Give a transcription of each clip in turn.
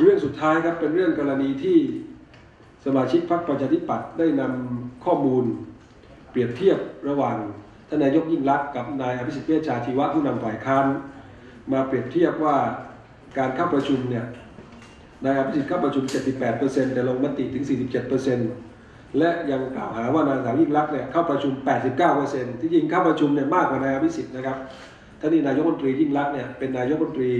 เรื่องสุดท้ายครับเป็นเรื่องกรณีที่สมาชิกพรรคประชาธิปัตย์ได้นำข้อมูล เปรียบเทียบระหว่างท่านนายกยิ่งลักษ์กับนายอภิสิทธิ์เวชชาชีวะผู้นำฝ่ายค้านมาเปรียบเทียบว่าการเข้าประชุมเนี่ยนายอภิสิทธิ์เข้าประชุม 78%แต่ลงมติถึง 47%และยังกล่าวหาว่านางสาวยิ่งลักษ์เนี่ยเข้าประชุม 89%ที่จริงเข้าประชุมเนี่ยมากกว่านายอภิสิทธิ์นะครับท่านนี่นายกรัฐมนตรียิ่งลักษณ์เนี่ยเป็นนายกรัฐมนตรี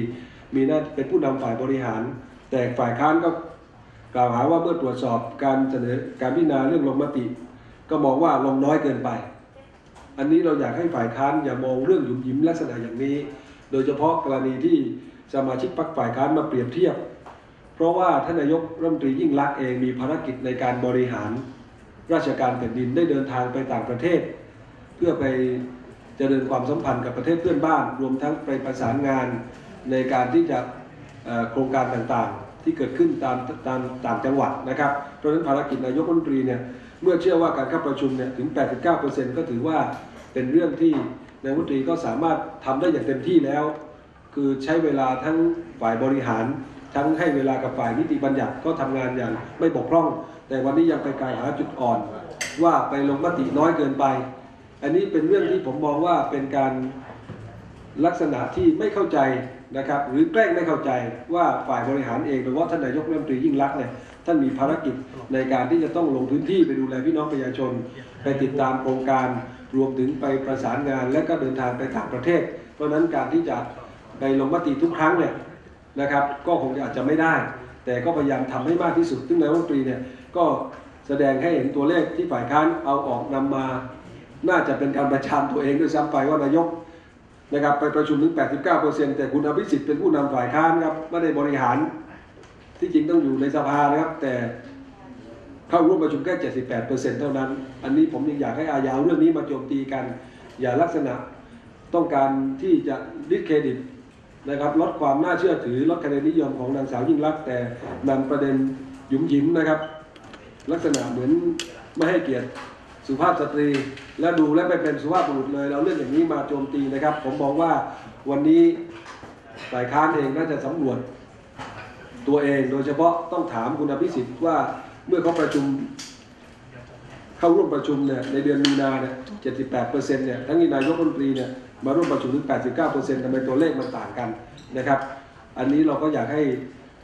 มีหน้าเป็นผู้นำฝ่ายบริหาร แต่ฝ่ายค้านก็กล่าวหาว่าเมื่อตรวจสอบการเสนอการพิจารณาเรื่องลงมติ ก็มองว่าลงน้อยเกินไป อันนี้เราอยากให้ฝ่ายค้านอย่ามองเรื่องหยุมยิ้มลักษณะอย่างนี้ โดยเฉพาะกรณีที่สมาชิกพรรคฝ่ายค้านมาเปรียบเทียบ เพราะว่าท่านนายกรัฐมนตรียิ่งลักษณ์เองมีภารกิจในการบริหาร ราชการแผ่นดินได้เดินทางไปต่างประเทศ เพื่อไปเจริญความสัมพันธ์กับประเทศเพื่อนบ้าน รวมทั้งไปประสานงานในการที่จะ โครงการต่างๆ ที่เกิดขึ้นตามตามต่างจังหวัดนะครับเพราะฉะนั้นภารกิจนายกรัฐมนตรีเนี่ยเมื่อเชื่อว่าการเข้าประชุมเนี่ยถึง 89%ก็ถือว่าเป็นเรื่องที่นายกรัฐมนตรีก็สามารถทำได้อย่างเต็มที่แล้ว คือใช้เวลาทั้งฝ่ายบริหาร ทั้งให้เวลากับฝ่ายนิติบัญญัติก็ทำงานอย่างไม่บกพร่อง แต่วันนี้ยังไปกล่าวหาจุดอ่อน ว่าไปลงมติน้อยเกินไป อันนี้เป็นเรื่องที่ผมมองว่าเป็นการ ลักษณะที่ไม่เข้าใจนะครับหรือแกล้งไม่เข้าใจว่าฝ่ายบริหารเองโดยเฉพาะท่านนายกรัฐมนตรียิ่งรักเนี่ยท่านมีภารกิจในการที่จะต้องลงพื้นที่ไปดูแลพี่น้องประชาชน ไปติดตามโครงการรวมถึงไปประสานงาน และก็เดินทางไปต่างประเทศ เพราะฉะนั้นการที่จะไปลงมติทุกครั้งเนี่ยนะครับก็คงจะอาจจะไม่ได้ แต่ก็พยายามทำให้มากที่สุดซึ่งนายกรัฐมนตรีเนี่ยก็แสดงให้เห็นตัวเลขที่ฝ่ายค้านเอาออกนำมา น่าจะเป็นการประชามตัวเองด้วยซ้ำไปว่านายก นะครับไปประชุมถึง 89%แต่คุณอภิสิทธิ์เป็นผู้นำฝ่ายค้านครับไม่ได้บริหารที่จริงต้องอยู่ในสภานะครับ แต่เข้าร่วมประชุมแค่ 78%เท่านั้น อันนี้ผมยังอยากให้อาญาเอาเรื่องนี้มาโจมตีกัน อย่าลักษณะต้องการที่จะดิสเครดิตนะครับลดความน่าเชื่อถือลดคะแนนนิยมของนางสาวยิ่งรักษณ์แต่นำประเด็นหยุมหยิมนะครับ ลักษณะเหมือนไม่ให้เกียรติ สุภาพสตรี และดูและไปเป็นสุภาพบุรุษเลย เราเรื่องอย่างนี้มาโจมตีนะครับ ผมมองว่าวันนี้ฝ่ายค้านเองน่าจะสำรวจตัวเอง โดยเฉพาะต้องถามคุณอภิสิทธิ์ว่าเมื่อเขาประชุมเข้าร่วมประชุมเนี่ยในเดือนมีนาเนี่ย78เปอร์เซ็นต์เนี่ยทั้งนี้นายกรัฐมนตรีเนี่ยมาร่วมประชุมถึง89เปอร์เซ็นต์ทำไมตัวเลขมันต่างกันนะครับ อันนี้เราก็อยากให้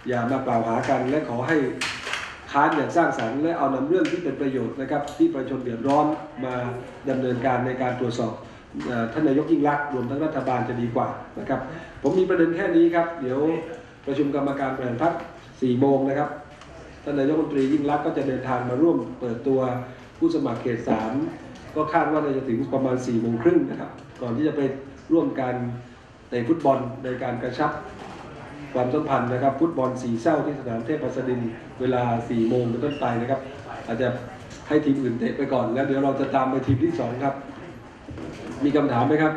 อย่ามากล่าวหากันและขอให้ ค้านอย่างสร้างสรรค์และเอานำเรื่องที่เป็นประโยชน์นะครับที่ประชาชนเดือดร้อนมาดำเนินการในการตรวจสอบท่านนายกยิ่งรักษณ์รวมทั้งรัฐบาลจะดีกว่านะครับ ผมมีประเด็นแค่นี้ครับ เดี๋ยวประชุมกรรมการบริหารพรรค4โมงนะครับท่านนายกรัฐมนตรียิ่งรักษณ์ก็จะเดินทางมาร่วมเปิดตัวผู้สมัครเขตสามก็คาดว่าน่าจะถึงประมาณ4ี่โมงครึ่งนะครับ ก่อนที่จะไปร่วมการเตะฟุตบอลในการกระชับ ความสัมพันธ์นะครับฟุตบอลสีเศร้าที่สนามเทพหัสดินเวลา4ี่โมงเป็นต้นไปนะครับ อาจจะให้ทีมอื่นเตะไปก่อน แล้วเดี๋ยวเราจะตามไปทีมที่สองครับ มีคำถามไหมครับ